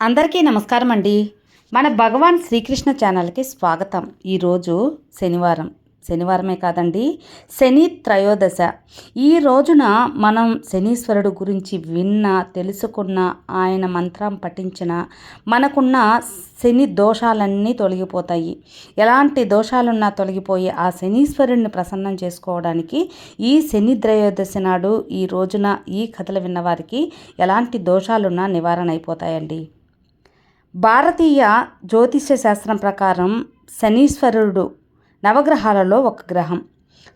అందరికీ నమస్కారం అండి మన భగవాన్ శ్రీకృష్ణ ఛానల్కి స్వాగతం. ఈరోజు శనివారం. శనివారమే కాదండి శని త్రయోదశ. ఈ రోజున మనం శనీశ్వరుడు గురించి విన్న తెలుసుకున్న ఆయన మంత్రం పఠించిన మనకున్న శని దోషాలన్నీ తొలగిపోతాయి. ఎలాంటి దోషాలున్నా తొలగిపోయి ఆ శనీశ్వరుణ్ణి ప్రసన్నం చేసుకోవడానికి ఈ శని త్రయోదశి నాడు ఈ రోజున ఈ కథలు విన్నవారికి ఎలాంటి దోషాలున్నా నివారణ అయిపోతాయండి భారతీయ జ్యోతిష్య శాస్త్రం ప్రకారం శనీశ్వరుడు నవగ్రహాలలో ఒక గ్రహం.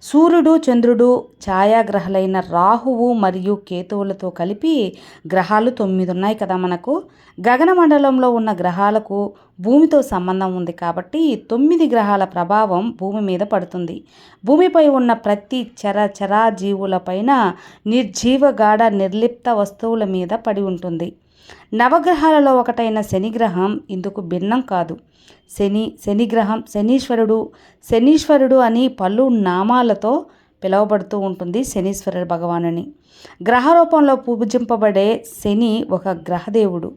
సూర్యుడు చంద్రుడు ఛాయాగ్రహాలైన రాహువు మరియు కేతువులతో కలిపి గ్రహాలు తొమ్మిది ఉన్నాయి కదా మనకు. గగనమండలంలో ఉన్న గ్రహాలకు భూమితో సంబంధం ఉంది కాబట్టి తొమ్మిది గ్రహాల ప్రభావం భూమి మీద పడుతుంది. భూమిపై ఉన్న ప్రతి చర చరా జీవులపైన నిర్జీవగాఢ నిర్లిప్త వస్తువుల మీద పడి ఉంటుంది. నవగ్రహాలలో ఒకటైన శనిగ్రహం ఇందుకు భిన్నం కాదు. శని శనిగ్రహం శనీశ్వరుడు శనీశ్వరుడు అని పలు నామాలతో పిలువబడుతూ ఉంటుంది శనీశ్వరుడు భగవానుని. గ్రహ రూపంలో పూజింపబడే శని ఒక గ్రహదేవుడు.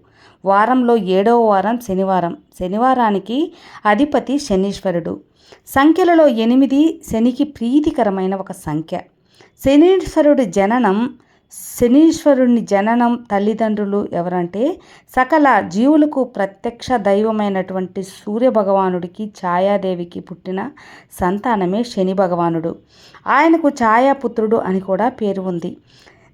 వారంలో ఏడవ వారం శనివారం. శనివారానికి అధిపతి శనీశ్వరుడు. సంఖ్యలలో ఎనిమిది శనికి ప్రీతికరమైన ఒక సంఖ్య. శనీశ్వరుడి జననం శనీశ్వరుని జననం తల్లిదండ్రులు ఎవరంటే సకల జీవులకు ప్రత్యక్ష దైవమైనటువంటి సూర్య భగవానుడికి ఛాయాదేవికి పుట్టిన సంతానమే శని భగవానుడు. ఆయనకు ఛాయాపుత్రుడు అని కూడా పేరు ఉంది.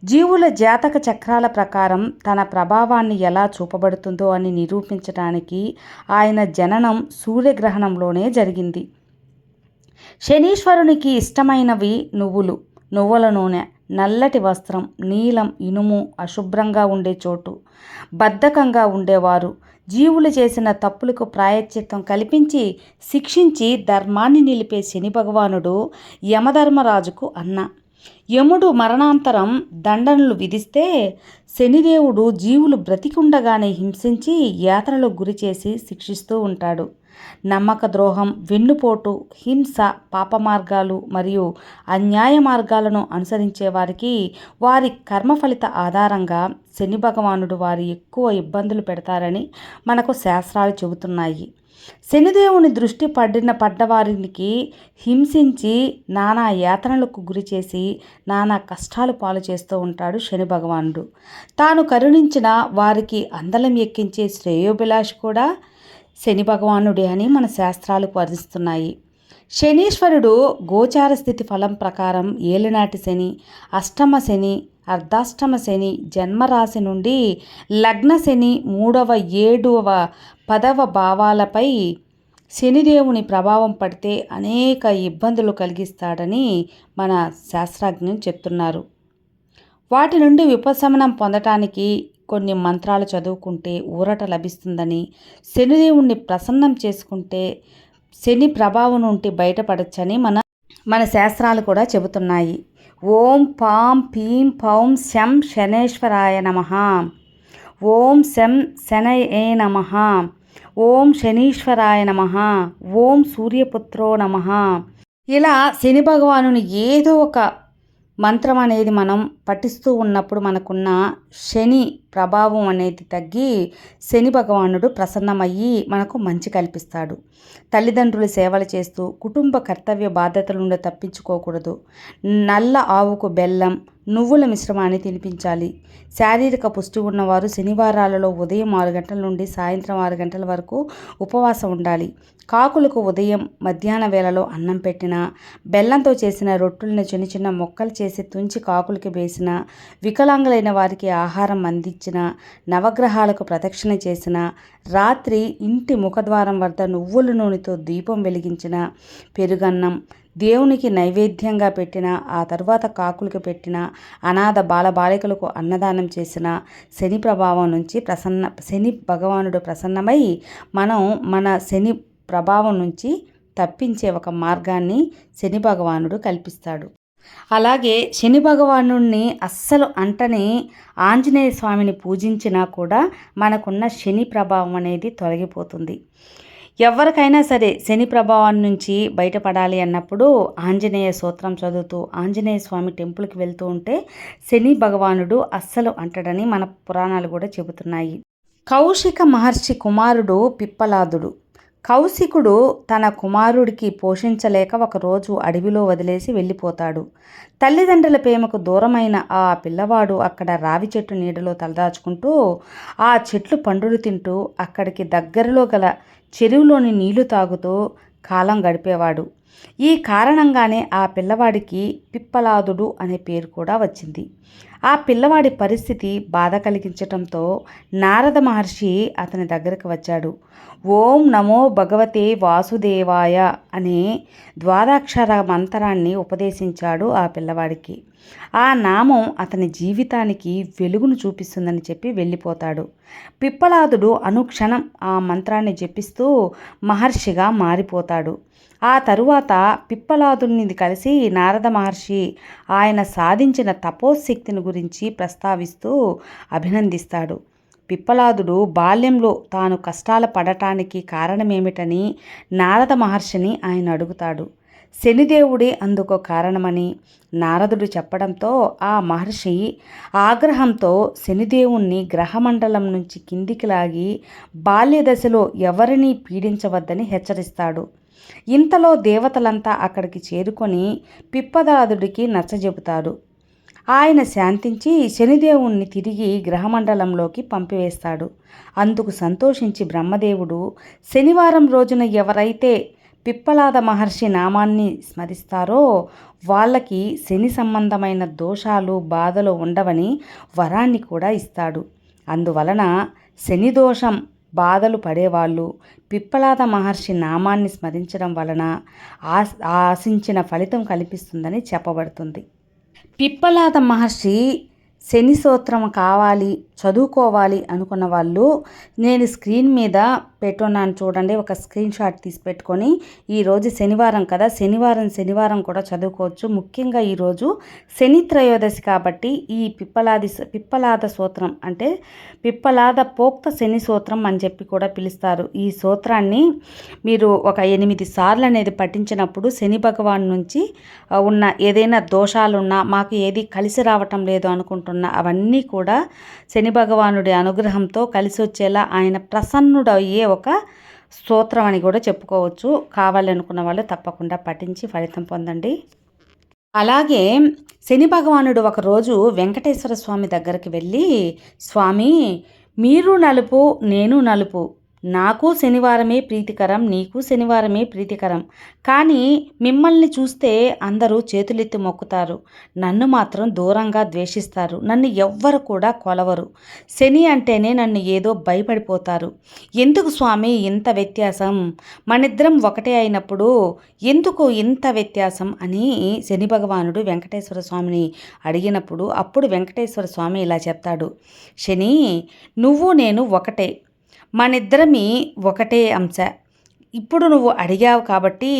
జీవుల జాతక చక్రాల ప్రకారం తన ప్రభావాన్ని ఎలా చూపబడుతుందో అని నిరూపించడానికి ఆయన జననం సూర్యగ్రహణంలోనే జరిగింది. శనీశ్వరునికి ఇష్టమైనవి నువ్వులు నువ్వుల నూనె నల్లటి వస్త్రం నీలం ఇనుము అశుభ్రంగా ఉండే చోటు బద్ధకంగా ఉండేవారు. జీవులు చేసిన తప్పులకు ప్రాయశ్చిత్తం కల్పించి శిక్షించి ధర్మాన్ని నిలిపే శని భగవానుడు యమధర్మరాజుకు అన్న. యముడు మరణాంతరం దండనలు విధిస్తే శనిదేవుడు జీవులు బ్రతికుండగానే హింసించి యాతనలకు గురి చేసి శిక్షిస్తూ ఉంటాడు. నమ్మక ద్రోహం వెన్నుపోటు హింస పాప మార్గాలు మరియు అన్యాయ మార్గాలను అనుసరించే వారికి వారి కర్మ ఫలిత ఆధారంగా శని భగవానుడు వారి ఎక్కువ ఇబ్బందులు పెడతారని మనకు శాస్త్రాలు చెబుతున్నాయి. శనిదేవుని దృష్టి పడిన పడ్డవారికి హింసించి నానా యాతనలకు గురి చేసి నానా కష్టాలు పాలు చేస్తూ ఉంటాడు శని భగవానుడు. తాను కరుణించిన వారికి అందలం ఎక్కించే శ్రేయోభిలాష్ కూడా శని భగవానుడే అని మన శాస్త్రాలు వర్ణిస్తున్నాయి. శనీశ్వరుడు గోచార స్థితి ఫలం ప్రకారం ఏలినాటి శని అష్టమ శని అర్ధాష్టమ శని జన్మరాశి నుండి లగ్న శని మూడవ ఏడవ పదవ భావాలపై శనిదేవుని ప్రభావం పడితే అనేక ఇబ్బందులు కలిగిస్తాడని మన శాస్త్రజ్ఞులు చెప్తున్నారు. వాటి నుండి ఉపశమనం పొందటానికి కొన్ని మంత్రాలు చదువుకుంటే ఊరట లభిస్తుందని శనిదేవుణ్ణి ప్రసన్నం చేసుకుంటే శని ప్రభావం నుండి బయటపడచ్చని మన మన శాస్త్రాలు కూడా చెబుతున్నాయి. ఓం పాం పీం పౌం శం శనేశ్వరాయ నమ. ఓం శం శనయే నమ. ఓం శనీశ్వరాయ నమ. ఓం సూర్యపుత్రో నమ. ఇలా శని భగవానుని ఏదో ఒక మంత్రం అనేది మనం పఠిస్తూ ఉన్నప్పుడు మనకున్న శని ప్రభావం అనేది తగ్గి శని భగవానుడు ప్రసన్నమయ్యి మనకు మంచి కల్పిస్తాడు. తల్లిదండ్రులు సేవలు చేస్తూ కుటుంబ కర్తవ్య బాధ్యతల నుండి తప్పించుకోకూడదు. నల్ల ఆవుకు బెల్లం నువ్వుల మిశ్రమాన్ని తినిపించాలి. శారీరక పుష్టి ఉన్నవారు శనివారాలలో ఉదయం ఆరు గంటల నుండి సాయంత్రం ఆరు గంటల వరకు ఉపవాసం ఉండాలి. కాకులకు ఉదయం మధ్యాహ్న వేళలో అన్నం పెట్టిన బెల్లంతో చేసిన రొట్టెలను చిన్న చిన్న మొక్కలు చేసి తుంచి కాకులకి వేసిన వికలాంగులైన వారికి ఆహారం అందించిన నవగ్రహాలకు ప్రదక్షిణ చేసిన రాత్రి ఇంటి ముఖద్వారం వద్ద నువ్వుల నూనెతో దీపం వెలిగించిన పెరుగన్నం దేవునికి నైవేద్యంగా పెట్టిన ఆ తర్వాత కాకులకు పెట్టిన అనాథ బాలబాలికలకు అన్నదానం చేసిన శని ప్రభావం నుంచి ప్రసన్న శని భగవానుడు ప్రసన్నమై మనం మన శని ప్రభావం నుంచి తప్పించే ఒక మార్గాన్ని శని భగవానుడు కల్పిస్తాడు. అలాగే శని భగవాను అస్సలు అంటని ఆంజనేయ స్వామిని పూజించినా కూడా మనకున్న శని ప్రభావం అనేది తొలగిపోతుంది. ఎవరికైనా సరే శని ప్రభావం నుంచి బయటపడాలి అన్నప్పుడు ఆంజనేయ సూత్రం చదువుతూ ఆంజనేయ స్వామి టెంపుల్కి వెళ్తూ ఉంటే శని భగవానుడు అస్సలు అంటాడని మన పురాణాలు కూడా చెబుతున్నాయి. కౌశిక మహర్షి కుమారుడు పిప్పలాదుడు. కౌశికుడు తన కుమారుడికి పోషించలేక ఒకరోజు అడవిలో వదిలేసి వెళ్ళిపోతాడు. తల్లిదండ్రుల ప్రేమకు దూరమైన ఆ పిల్లవాడు అక్కడ రావి చెట్టు నీడలో తలదాచుకుంటూ ఆ చెట్లు పండులు తింటూ అక్కడికి దగ్గరలో గల చెరువులోని నీళ్ళు తాగుతూ కాలం గడిపేవాడు. ఈ కారణంగానే ఆ పిల్లవాడికి పిప్పలాదుడు అనే పేరు కూడా వచ్చింది. ఆ పిల్లవాడి పరిస్థితి బాధ కలిగించటంతో నారద మహర్షి అతని దగ్గరకు వచ్చాడు. ఓం నమో భగవతే వాసుదేవాయ అనే ద్వాదాక్షర మంత్రాన్ని ఉపదేశించాడు ఆ పిల్లవాడికి. ఆ నామం అతని జీవితానికి వెలుగును చూపిస్తుందని చెప్పి వెళ్ళిపోతాడు. పిప్పలాదుడు అనుక్షణం ఆ మంత్రాన్ని జపిస్తూ మహర్షిగా మారిపోతాడు. ఆ తరువాత పిప్పలాదుని కలిసి నారద మహర్షి ఆయన సాధించిన తపోశక్తిని గురించి ప్రస్తావిస్తూ అభినందిస్తాడు. పిప్పలాదుడు బాల్యంలో తాను కష్టాలు పడటానికి కారణమేమిటని నారద మహర్షిని ఆయన అడుగుతాడు. శనిదేవుడే అందుకు కారణమని నారదుడు చెప్పడంతో ఆ మహర్షి ఆగ్రహంతో శనిదేవుణ్ణి గ్రహమండలం నుంచి కిందికి లాగి బాల్య దశలో ఎవరినీ పీడించవద్దని హెచ్చరిస్తాడు. ఇంతలో దేవతలంతా అక్కడికి చేరుకొని పిప్పదాదుడికి నచ్చజెబుతాడు. ఆయన శాంతించి శనిదేవుణ్ణి తిరిగి గ్రహమండలంలోకి పంపివేస్తాడు. అందుకు సంతోషించి బ్రహ్మదేవుడు శనివారం రోజున ఎవరైతే పిప్పలాద మహర్షి నామాన్ని స్మరిస్తారో? వాళ్ళకి శని సంబంధమైన దోషాలు బాధలు ఉండవని వరాన్ని కూడా ఇస్తాడు. అందువలన శని దోషం బాధలు పడేవాళ్ళు పిప్పలాద మహర్షి నామాన్ని స్మరించడం వలన ఆశించిన ఫలితం కల్పిస్తుందని చెప్పబడుతుంది. పిప్పలాద మహర్షి శని సూత్రం కావాలి చదువుకోవాలి అనుకున్న వాళ్ళు నేను స్క్రీన్ మీద పెట్టున్నాను చూడండి. ఒక స్క్రీన్ షాట్ తీసి పెట్టుకొని ఈరోజు శనివారం కదా శనివారం శనివారం కూడా చదువుకోవచ్చు. ముఖ్యంగా ఈరోజు శని త్రయోదశి కాబట్టి ఈ పిప్పలాది పిప్పలాద సూత్రం అంటే పిప్పలాద పోక్త శని సూత్రం అని చెప్పి కూడా పిలుస్తారు. ఈ సూత్రాన్ని మీరు ఒక ఎనిమిది సార్లు అనేది పఠించినప్పుడు శని భగవాన్ నుంచి ఉన్న ఏదైనా దోషాలున్నా మాకు ఏది కలిసి రావటం లేదు ఉన్న అవన్నీ కూడా శని భగవానుడి అనుగ్రహంతో కలిసి వచ్చేలా ఆయన ప్రసన్నుడయ్యే ఒక స్తోత్రం అని కూడా చెప్పుకోవచ్చు. కావాలనుకున్న వాళ్ళు తప్పకుండా పఠించి ఫలితం పొందండి. అలాగే శని భగవానుడు ఒకరోజు వెంకటేశ్వర స్వామి దగ్గరికి వెళ్ళి స్వామి మీరు నలుపు నేను నలుపు నాకు శనివారమే ప్రీతికరం నీకు శనివారమే ప్రీతికరం. కానీ మిమ్మల్ని చూస్తే అందరూ చేతులెత్తి మొక్కుతారు. నన్ను మాత్రం దూరంగా ద్వేషిస్తారు. నన్ను ఎవ్వరు కూడా కొలవరు. శని అంటేనే నన్ను ఏదో భయపడిపోతారు. ఎందుకు స్వామి ఇంత వ్యత్యాసం? మనిద్దరం ఒకటే అయినప్పుడు ఎందుకు ఇంత వ్యత్యాసం అని శని భగవానుడు వెంకటేశ్వర స్వామిని అడిగినప్పుడు అప్పుడు వెంకటేశ్వర స్వామి ఇలా చెప్తాడు. శని నువ్వు నేను ఒకటే. మనిద్దరమి ఒకటే అంశ. ఇప్పుడు నువ్వు అడిగావు కాబట్టి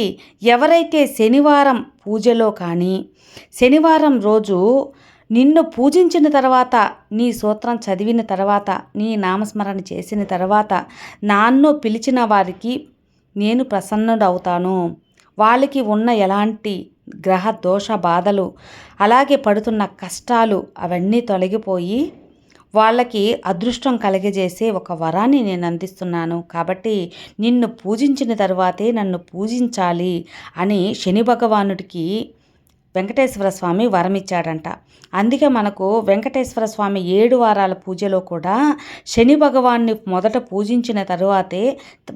ఎవరైతే శనివారం పూజలో కానీ శనివారం రోజు నిన్ను పూజించిన తర్వాత నీ సూత్రం చదివిన తర్వాత నీ నామస్మరణ చేసిన తర్వాత నాన్ను పిలిచిన వారికి నేను ప్రసన్నుడవుతాను. వాళ్ళకి ఉన్న ఎలాంటి గ్రహ దోష బాధలు అలాగే పడుతున్న కష్టాలు అవన్నీ తొలగిపోయి వాళ్ళకి అదృష్టం కలిగజేసే ఒక వరాన్ని నేను అందిస్తున్నాను. కాబట్టి నిన్ను పూజించిన తర్వాతే నన్ను పూజించాలి అని శని భగవానుడికి వెంకటేశ్వర స్వామి వరమిచ్చాడంట. అందుకే మనకు వెంకటేశ్వర స్వామి ఏడు వారాల పూజలో కూడా శని భగవాన్ని మొదట పూజించిన తరువాతే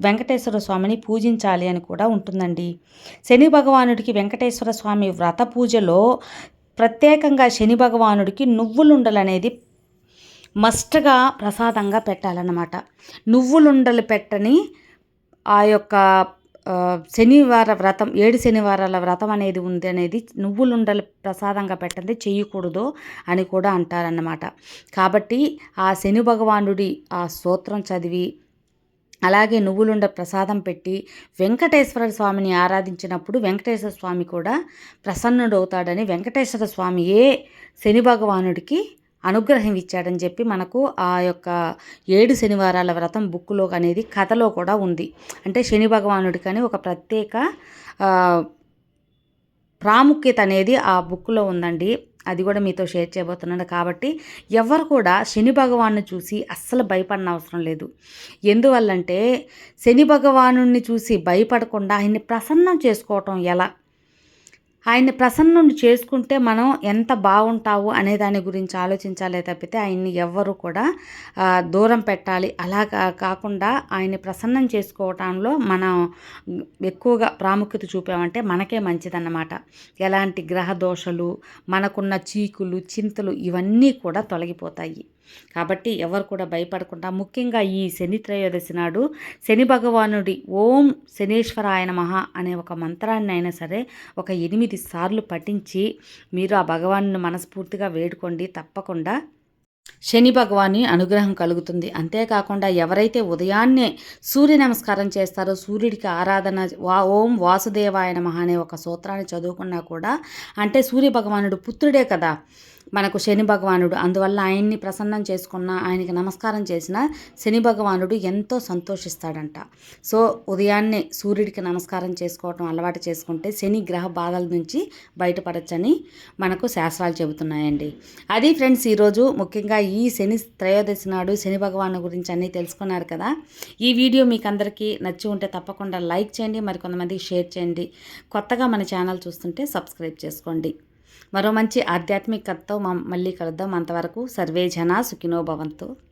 వెంకటేశ్వర స్వామిని పూజించాలి అని కూడా ఉంటుందండి. శని భగవానుడికి వెంకటేశ్వర స్వామి వ్రత పూజలో ప్రత్యేకంగా శని భగవానుడికి నువ్వులుండలనేది మస్ట్గా ప్రసాదంగా పెట్టాలన్నమాట. నువ్వులుండలు పెట్టని ఆ యొక్క శనివార వ్రతం ఏడు శనివారాల వ్రతం అనేది ఉంది అనేది నువ్వులుండలు ప్రసాదంగా పెట్టండి చేయకూడదు అని కూడా అంటారన్నమాట. కాబట్టి ఆ శని భగవానుడి ఆ స్తోత్రం చదివి అలాగే నువ్వులుండ ప్రసాదం పెట్టి వెంకటేశ్వర స్వామిని ఆరాధించినప్పుడు వెంకటేశ్వర స్వామి కూడా ప్రసన్నుడవుతాడని వెంకటేశ్వర స్వామియే శని భగవానుడికి అనుగ్రహం ఇచ్చాడని చెప్పి మనకు ఆ యొక్క ఏడు శనివారాల వ్రతం బుక్లో అనేది కథలో కూడా ఉంది. అంటే శని భగవానుడికి కానీ ఒక ప్రత్యేక ప్రాముఖ్యత అనేది ఆ బుక్లో ఉందండి. అది కూడా మీతో షేర్ చేయబోతున్నాను. కాబట్టి ఎవరు కూడా శని భగవాను చూసి అస్సలు భయపడిన అవసరం లేదు. ఎందువల్లంటే శని భగవాను చూసి భయపడకుండా ఆయన్ని ప్రసన్నం చేసుకోవటం ఎలా? ఆయన్ని ప్రసన్నం చేసుకుంటే మనం ఎంత బాగుంటావు అనే దాని గురించి ఆలోచించాలే తప్పితే ఆయన్ని ఎవ్వరు కూడా దూరం పెట్టాలి. అలా కాకుండా ఆయన్ని ప్రసన్నం చేసుకోవటంలో మనం ఎక్కువగా ప్రాముఖ్యత చూపామంటే మనకే మంచిదన్నమాట. ఎలాంటి గ్రహ దోషలు మనకున్న చీకులు చింతలు ఇవన్నీ కూడా తొలగిపోతాయి. కాబట్టి ఎవరు కూడా భయపడకుండా ముఖ్యంగా ఈ శని త్రయోదశి నాడు శని భగవానుడి ఓం శనీశ్వరాయన మహా అనే ఒక మంత్రాన్ని అయినా సరే ఒక ఎనిమిది సార్లు పఠించి మీరు ఆ భగవాను మనస్ఫూర్తిగా వేడుకోండి. తప్పకుండా. శని భగవాని అనుగ్రహం కలుగుతుంది. అంతేకాకుండా ఎవరైతే ఉదయాన్నే సూర్య నమస్కారం చేస్తారో సూర్యుడికి ఆరాధన వా ఓం వాసుదేవాయ నమ అనే ఒక సూత్రాన్ని చదువుకున్నా కూడా అంటే సూర్య భగవానుడు పుత్రుడే కదా మనకు శని భగవానుడు. అందువల్ల ఆయన్ని ప్రసన్నం చేసుకున్న ఆయనకి నమస్కారం చేసిన శని భగవానుడు ఎంతో సంతోషిస్తాడంట. సో ఉదయాన్నే సూర్యుడికి నమస్కారం చేసుకోవటం అలవాటు చేసుకుంటే శని గ్రహ బాధల నుంచి బయటపడచ్చని మనకు శాస్త్రాలు చెబుతున్నాయండి. అది ఫ్రెండ్స్ ఈరోజు ముఖ్యంగా ఈ శని త్రయోదశి నాడు శని భగవాను గురించి అన్నీ తెలుసుకున్నారు కదా. ఈ వీడియో మీకు అందరికీ నచ్చి ఉంటే తప్పకుండా లైక్ చేయండి మరి కొంతమందికి షేర్ చేయండి. కొత్తగా మన ఛానల్ చూస్తుంటే సబ్స్క్రైబ్ చేసుకోండి. మరో మంచి ఆధ్యాత్మికతతో మళ్ళీ కలుద్దాం. అంతవరకు సర్వే జన సుఖినో భవంతు.